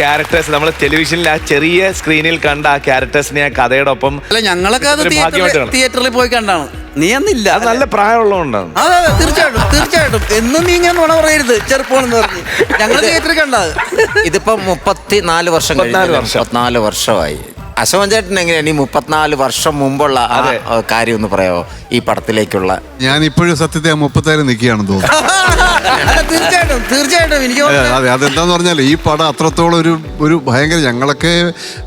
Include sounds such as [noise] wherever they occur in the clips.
Characters നമ്മൾ ടെലിവിഷനിൽ ആ ചെറിയ സ്ക്രീനിൽ കണ്ട ആ ക്യാരക്ടേഴ്സിനെ ആ കഥയുടെ ഒപ്പം അല്ല ഞങ്ങളൊക്കെ അത് തിയേറ്ററിൽ പോയി കണ്ടാണ്. നീ അന്നില്ല അത് നല്ല പ്രായമുള്ളതുകൊണ്ടാണ്. അതെ അതെ തീർച്ചയായിട്ടും തീർച്ചയായിട്ടും. എന്നും നീ ഞാൻ നുണ പറയരുത് ചെറുപ്പമാണെന്ന് പറഞ്ഞ്. ഞങ്ങൾ തിയേറ്ററിൽ കണ്ടത്. ഇതിപ്പോ മുപ്പത്തിനാല് വർഷം മുപ്പത്തിനാല് കഴിഞ്ഞല്ലോ. വർഷം. മുപ്പത്തിനാല് വർഷമായി. അശോകൻ ചേട്ടൻ എങ്ങനെയാണ് ഈ മുപ്പത്തിനാല് വർഷം മുമ്പുള്ള ആ ആ കാര്യം ഒന്ന് പറയാമോ ഈ പടത്തിലേക്കുള്ള ഞാൻ ഇപ്പോഴും സത്യത്തെ ആ മുപ്പത്തായിരം നിൽക്കുകയാണെന്ന് തോന്നുന്നു. [laughs] തീർച്ചയായിട്ടും തീർച്ചയായിട്ടും. എനിക്ക് അതെ, അതെന്താന്ന് പറഞ്ഞാൽ ഈ പടം അത്രത്തോളം ഒരു ഒരു ഭയങ്കര ഞങ്ങളൊക്കെ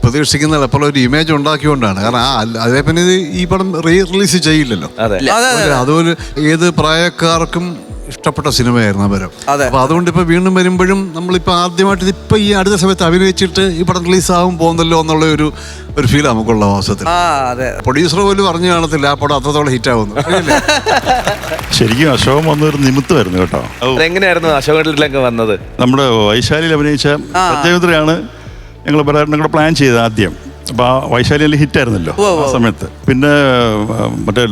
പ്രതീക്ഷിക്കുന്ന അപ്പോൾ ഒരു ഇമേജ് ഉണ്ടാക്കിക്കൊണ്ടാണ്. കാരണം ആ അതേ പിന്നെ ഈ പടം റീ റിലീസ് ചെയ്യില്ലല്ലോ. അതെ. അതെ അതെ അതൊരു ഏത് പ്രായക്കാർക്കും ഇഷ്ടപ്പെട്ട സിനിമയായിരുന്നു അപരം അതെ. അപ്പൊ അതുകൊണ്ട് ഇപ്പൊ വീണ്ടും വരുമ്പോഴും നമ്മളിപ്പോ ആദ്യമായിട്ട് ഇപ്പൊ ഈ അടുത്ത സമയത്ത് അഭിനയിച്ചിട്ട് ഈ പടം റിലീസ് ആകും പോകുന്നല്ലോ എന്നുള്ള ഒരു ഒരു ഫീൽ നമുക്കുള്ള അതെ. പ്രൊഡ്യൂസർ പോലും പറഞ്ഞു കാണത്തില്ല ആ പടം അത്രത്തോളം ഹിറ്റ് ആവുന്നു? [laughs] ശരിക്കും അശോകം വന്നൊരു നിമിത്തമായിരുന്നു കേട്ടോ. എങ്ങനെയായിരുന്നു അശോകനിലേക്ക് വന്നത്? നമ്മുടെ വൈശാലിയിൽ അഭിനയിച്ച പ്രത്യേകതയാണ് ഞങ്ങൾ ഞങ്ങളുടെ പ്ലാൻ ചെയ്തത് ആദ്യം. അപ്പോൾ ആ വൈശാലിയിൽ ഹിറ്റായിരുന്നല്ലോ ആ സമയത്ത്. പിന്നെ മറ്റേ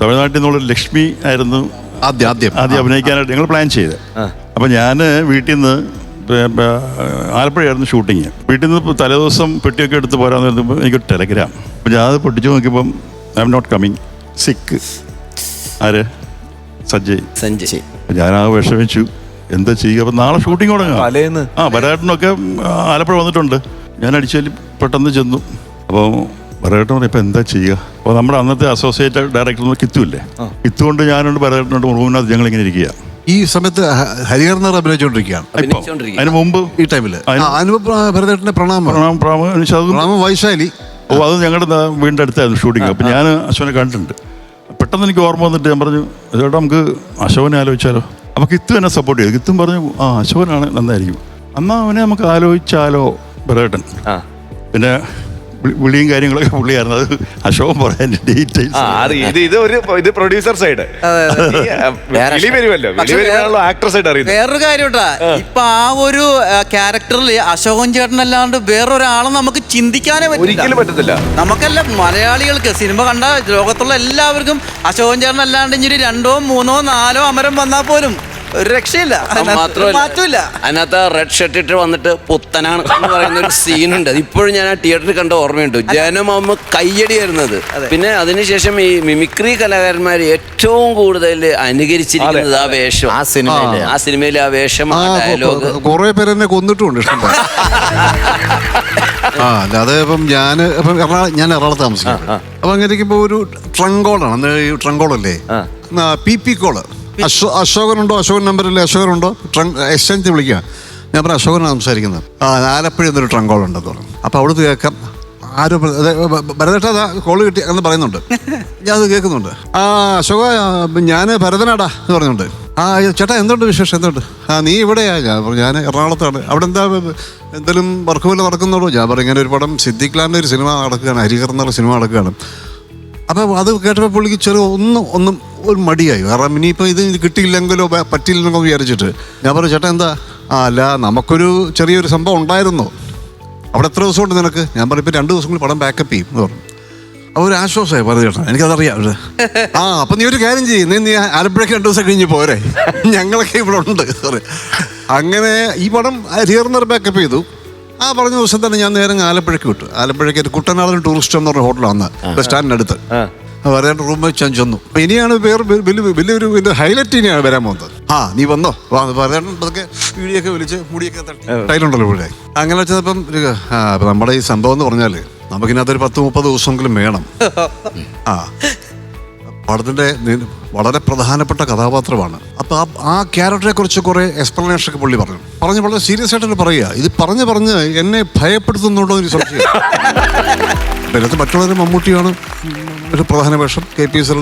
തമിഴ്നാട്ടിൽ നിന്നുള്ള ലക്ഷ്മി ആയിരുന്നു ആദ്യം ആദ്യം. ആദ്യം അഭിനയിക്കാനായിട്ട് ഞങ്ങൾ പ്ലാൻ ചെയ്ത്. അപ്പം ഞാൻ വീട്ടിൽ നിന്ന് ആലപ്പുഴയായിരുന്നു ഷൂട്ടിങ്. വീട്ടിൽ നിന്ന് തലേദിവസം പെട്ടിയൊക്കെ എടുത്ത് പോരാന്ന് പറയുമ്പോൾ എനിക്ക് ടെലഗ്രാം. അപ്പം ഞാൻ അത് പൊട്ടിച്ചു നോക്കിയപ്പം ഐ എം നോട്ട് കമ്മിങ് സിക്ക് ആര്? സഞ്ജയ്. സഞ്ജയ്. ഞാൻ ആ വിഷമിച്ചു. എന്താ ചെയ്യുക? അപ്പം നാളെ ഷൂട്ടിംഗ് തുടങ്ങാം. തലേന്ന്. ആ വരാട്ടനൊക്കെ ആലപ്പുഴ വന്നിട്ടുണ്ട്. ഞാൻ അടിച്ചാൽ പെട്ടെന്ന് ചെന്നു. അപ്പോൾ പറഞ്ഞു ഇപ്പം എന്താ ചെയ്യുക? അപ്പോൾ നമ്മുടെ അന്നത്തെ അസോസിയേറ്റ് ഡയറക്ടർ കിത്തു ഇല്ലേ കിത്തു കൊണ്ട് ഞാനുണ്ട് റൂമിനകത്ത് ഞങ്ങൾ ഇങ്ങനെ ഇരിക്കുക. ഈ സമയത്ത് ഹ- ഹരിഹരനർ അഭിനയിച്ചുകൊണ്ടിരിക്കുകയാണ്. അതിന് മുമ്പ് ഈ ടൈമിൽ അനുപ ഭരതേട്ടന്റെ പ്രണാമം. പ്രണാം പ്രാമ അതും പ്രണാമം വൈശാലി. ഓ അത് ഞങ്ങളുടെ വീടിന്റെ അടുത്തായിരുന്നു ഷൂട്ടിങ് അപ്പം ഞാൻ അശോനെ കണ്ടിട്ടുണ്ട്. പെട്ടെന്ന് എനിക്ക് ഓർമ്മ വന്നിട്ട് ഞാൻ പറഞ്ഞു ചേട്ടാ നമുക്ക് അശോകനെ ആലോചിച്ചാലോ? അപ്പോൾ കിത്തു എന്നെ സപ്പോർട്ട് ചെയ്തു. കിത്തും പറഞ്ഞു ആ അശോകനാണ് നന്നായിരിക്കും. എന്നാൽ അവനെ നമുക്ക് ആലോചിച്ചാലോ ബറേട്ടൻ ആ. പിന്നെ വിളിയും കാര്യങ്ങളൊക്കെ പുള്ളിയായിരുന്നു. അത് അശോകൻ പറയാൻ ആ ഡീറ്റെയിൽസ് അത് ഇത് ഇത് ഒരു ഇത് പ്രൊഡ്യൂസർ സൈഡ് വിളി വരുമല്ലോ. വിളി പക്ഷേ വരുവാണല്ലോ ആക്ടർ സൈഡ് അറിയുന്നത്. വേറൊരു കാര്യം കേട്ടാ ഇപ്പൊ ആ ഒരു ക്യാരക്ടറിൽ അശോകൻ ചേട്ടൻ അല്ലാണ്ട് വേറൊരാളെ നമുക്ക് ചിന്തിക്കാനേ ഒരിക്കലും പറ്റില്ല പറ്റത്തില്ല. നമുക്കല്ല മലയാളികൾക്ക് സിനിമ കണ്ട ലോകത്തുള്ള എല്ലാവർക്കും അശോകൻ ചേട്ടൻ അല്ലാണ്ട് ഇനി ഒരു രണ്ടോ മൂന്നോ നാലോ അമരം വന്നാൽ പോലും. ഒരു രക്ഷയില്ല. മാറ്റമില്ല. അതിനകത്ത് റെഡ് ഷർട്ട് ഇട്ട് വന്നിട്ട് പുത്തനാണ് എന്ന് പറയുന്ന ഒരു സീനുണ്ട് ഇപ്പോഴും ഞാൻ ആ തിയേറ്ററിൽ കണ്ട ഓർമ്മയുണ്ട്. ജനമാകുമ്പോൾ കയ്യടി വരുന്നത് പിന്നെ അതിനുശേഷം ഈ മിമിക്രി കലാകാരന്മാർ ഏറ്റവും കൂടുതൽ അനുകരിച്ചിരിക്കുന്നത് ആ വേഷം. ആ സിനിമയിലെ. ആ സിനിമയിലെ ആ വേഷം ആ ഡയലോഗ് കുറെ പേര് എന്നെ പോലെ. ആ അല്ലാതെ ഇപ്പം ഞാൻ ഇപ്പം എറണാകുളം ഞാൻ എറണാകുളത്ത് താമസിക്കും അപ്പൊ അങ്ങനെ ഇപ്പോൾ ഒരു ട്രങ്കോളാണ്. അന്ന് ഈ ട്രങ്കോളല്ലേ? P P call. അശോ അശോകനുണ്ടോ? അശോകൻ നമ്പറിൽ അശോകനുണ്ടോ? ട്രങ്ക് എക്സ്ചേഞ്ച് വിളിക്കുക. ഞാൻ പറഞ്ഞു അശോകനാണ് സംസാരിക്കുന്നത്. ആ ആലപ്പുഴ എന്നൊരു ട്രങ്ക് കോൾ ഉണ്ടെന്ന് പറഞ്ഞു. അപ്പോൾ അവിടുത്തെ കേൾക്കാം. ആരോ ഭരതേട്ടാ കോൾ കിട്ടി എന്ന് പറയുന്നുണ്ട്. [laughs] ഞാൻ അത് കേൾക്കുന്നുണ്ട്. ആ അശോക ഞാൻ ഭരതനാടാ എന്ന് പറഞ്ഞുണ്ട്. ആ ചേട്ടാ എന്തുണ്ട് വിശേഷം? എന്തുണ്ട്? ആ നീ ഇവിടെയാ? ഞാൻ പറഞ്ഞു ഞാൻ എറണാകുളത്താണ്. അവിടെ എന്താ എന്തെങ്കിലും വർക്ക് വല്ല നടക്കുന്നുള്ളൂ ഞാൻ പറഞ്ഞു ഇങ്ങനെ ഒരു പടം സിദ്ദിഖ് ലാലിന്റെ ഒരു സിനിമ നടക്കുകയാണ് ഹരിഹർ എന്നുള്ള സിനിമ നടക്കുകയാണ്. അപ്പോൾ അത് കേട്ടപ്പോൾ പുള്ളിക്ക് ചെറിയ ഒന്നും ഒന്നും ഒരു മടിയായി. കാരണം ഇനിയിപ്പോൾ ഇത് കിട്ടിയില്ലെങ്കിലോ പറ്റിയില്ലെന്നൊക്കെ പറ്റിയില്ലെന്നോ വിചാരിച്ചിട്ട്. ഞാൻ പറഞ്ഞു ചേട്ടാ എന്താ? ആ അല്ല നമുക്കൊരു ചെറിയൊരു സംഭവം ഉണ്ടായിരുന്നു. അവിടെ എത്ര ദിവസം ദിവസമുണ്ട് നിനക്ക്? ഞാൻ പറഞ്ഞു ഇപ്പം രണ്ട് ദിവസം കൂടി പടം ബാക്കപ്പ് ചെയ്യും എന്ന് പറഞ്ഞു. അപ്പോൾ ഒരു ആശ്വാസമായി പറഞ്ഞു ചേട്ടാ എനിക്കതറിയാം. [laughs] ആ അപ്പം നീ ഒരു കാര്യം ചെയ്യും. നീ നീ ആലപ്പുഴയ്ക്ക് രണ്ട് ദിവസം കഴിഞ്ഞ് പോരെ. ഞങ്ങളൊക്കെ ഇവിടെ ഉണ്ട്. സോറി അങ്ങനെ ഈ പടം ഹിയർന്നർ ബാക്കപ്പ് ചെയ്തു. ആ പറഞ്ഞ ദിവസം തന്നെ ഞാൻ നേരം ആലപ്പുഴയ്ക്ക് വിട്ടു. ആലപ്പുഴയ്ക്ക് ഒരു കുട്ടനാടൻ ടൂറിസ്റ്റ് എന്ന് പറഞ്ഞ ഹോട്ടലാണ് ബസ് സ്റ്റാൻഡിനടുത്ത്. വരാൻ റൂം വെച്ച് ഞാൻ ചെന്നു. അപ്പൊ ഇനിയാണ് വേറെ വലിയ വലിയൊരു വലിയ ഹൈലൈറ്റ് ഇനിയാണ് വരാൻ പോകുന്നത്. ആ നീ വന്നോ. വാ പറയാൻ അതൊക്കെ വീടിയൊക്കെ വിളിച്ച് മുടിയൊക്കെ ടൈലുണ്ടല്ലോ ഇവിടെ അങ്ങനെ വെച്ചപ്പം ഒരു ആ നമ്മുടെ ഈ സംഭവം എന്ന് പറഞ്ഞാൽ നമുക്കിനകത്തൊരു പത്ത് മുപ്പത് ദിവസമെങ്കിലും വേണം. ആ. പടത്തിന്റെ വളരെ പ്രധാനപ്പെട്ട കഥാപാത്രമാണ്. അപ്പൊ ആ ആ ക്യാരക്ടറെ കുറിച്ച് കുറെ എക്സ്പ്ലനേഷൻ ഒക്കെ പുള്ളി പറഞ്ഞു. പറഞ്ഞു വളരെ സീരിയസ് ആയിട്ട് പറയുക. ഇത് പറഞ്ഞു പറഞ്ഞ് എന്നെ ഭയപ്പെടുത്തുന്നുണ്ടോ എന്ന് സംശയം. [laughs] മറ്റുള്ളവരും മറ്റുള്ളവർ മമ്മൂട്ടിയാണ്. ഒരു പ്രധാന വേഷം. K P S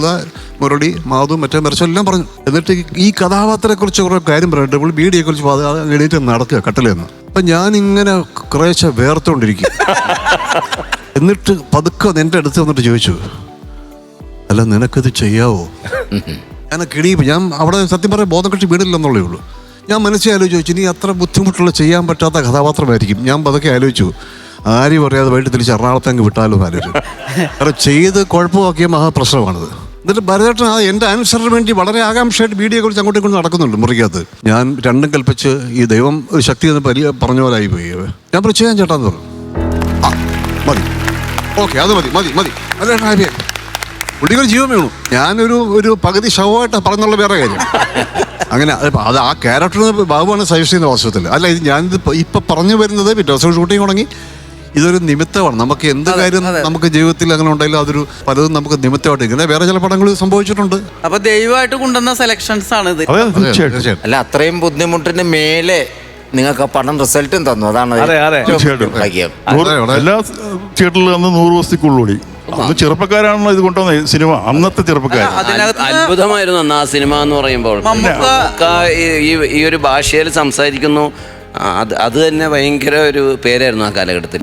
Murali Madhu മറ്റേ മറിച്ചും എല്ലാം പറഞ്ഞു. എന്നിട്ട് ഈ- കഥാപാത്രത്തെക്കുറിച്ച് കഥാപാത്രത്തെ കുറിച്ച് കുറെ കാര്യം പറഞ്ഞു ഡബിൾ ബീഡിയെ കുറിച്ച് എണീറ്റ് നടക്കുക കട്ടിലെന്ന്. അപ്പൊ ഞാൻ ഇങ്ങനെ കുറേശ്ശെ വേർത്തുകൊണ്ടിരിക്കും. [laughs] എന്നിട്ട് പതുക്കെ എന്റെ അടുത്ത് വന്നിട്ട് ചോദിച്ചു അല്ല നിനക്കത് ചെയ്യാവോ? [laughs] ഞാൻ കിണി ഞാൻ അവിടെ സത്യം പറയാൻ ബോധം കെട്ടി വീടില്ലെന്നുള്ളേ ഉള്ളൂ. ഞാൻ മനസ്സിൽ ആലോചിച്ചു ഇനി അത്ര ബുദ്ധിമുട്ടുള്ള ചെയ്യാൻ പറ്റാത്ത കഥാപാത്രമായിരിക്കും. ഞാൻ പതുക്കെ ആലോചിച്ചു ആരും പറയാതെ വൈകിട്ട് തിരിച്ച് എറണാകുളത്തേക്ക് വിട്ടാലും ആലോചിച്ചു. കാരണം ചെയ്ത് കുഴപ്പമാക്കിയ മഹാപ്രശ്നമാണിത്. എന്നിട്ട് ഭരതേട്ടൻ ആ എന്റെ ആൻസറിന് വേണ്ടി വളരെ ആകാംക്ഷയായിട്ട് വീഡിയോ കുറിച്ച് അങ്ങോട്ടും ഇങ്ങോട്ടും നടക്കുന്നുണ്ട് മുറിക്കകത്ത്. ഞാൻ രണ്ടും കൽപ്പിച്ച് ഈ ദൈവം ഒരു ശക്തി എന്ന് പരി പറഞ്ഞ പോലെ പോയി. ഞാൻ പറഞ്ഞു ചെയ്യാൻ ചേട്ടാന്ന് പറഞ്ഞു. മതി. ഓക്കെ അത് മതി മതി മതി. അതെ ഹാപ്പിയായി പുള്ളിക്കൊരു ജീവൻ വേണു ഞാനൊരു ഒരു പകുതി ശവമായിട്ട് പറഞ്ഞുള്ള വേറെ കാര്യം. അങ്ങനെ അത് ആ ക്യാരക്ടറിന് ബാബുവാണ് സജസ്റ്റ് ചെയ്യുന്ന വാസ്തവത്തിൽ. അല്ല ഇത് ഞാനിത് ഇപ്പം പറഞ്ഞു വരുന്നത് പിറ്റേ ദിവസം ഷൂട്ടിംഗ് തുടങ്ങി. ഇതൊരു നിമിത്തമാണ്. നമുക്ക് എന്ത് കാര്യം നമുക്ക് ജീവിതത്തിൽ അങ്ങനെ ഉണ്ടെങ്കിലും അതൊരു പലതും നമുക്ക് നിമിത്തമായിട്ട് ഇങ്ങനെ വേറെ ചില പടങ്ങൾ സംഭവിച്ചിട്ടുണ്ട്. അപ്പൊ ദൈവമായിട്ട് കൊണ്ടുവന്ന സെലക്ഷൻസ് ആണ് ഇത്. അല്ല അത്രയും ബുദ്ധിമുട്ടിന് മേലെ നിങ്ങൾക്ക് പണം പടം റിസൾട്ടും തന്നു. അതാണ് എല്ലാ തിയേറ്ററിലും അന്ന് നൂറ് ദിവസത്തേക്കുള്ളൂടി അന്ന് ചെറുപ്പക്കാരാണല്ലോ ഇത് കൊണ്ടുവന്ന സിനിമ അന്നത്തെ ചെറുപ്പക്കാർ അതിനകത്ത് അത്ഭുതമായിരുന്നു അന്ന് ആ സിനിമ എന്ന് പറയുമ്പോൾ. ഈ- ഒരു ഭാഷയിൽ സംസാരിക്കുന്നു. അത് അത് തന്നെ ഭയങ്കര ഒരു പേരായിരുന്നു ആ കാലഘട്ടത്തിൽ.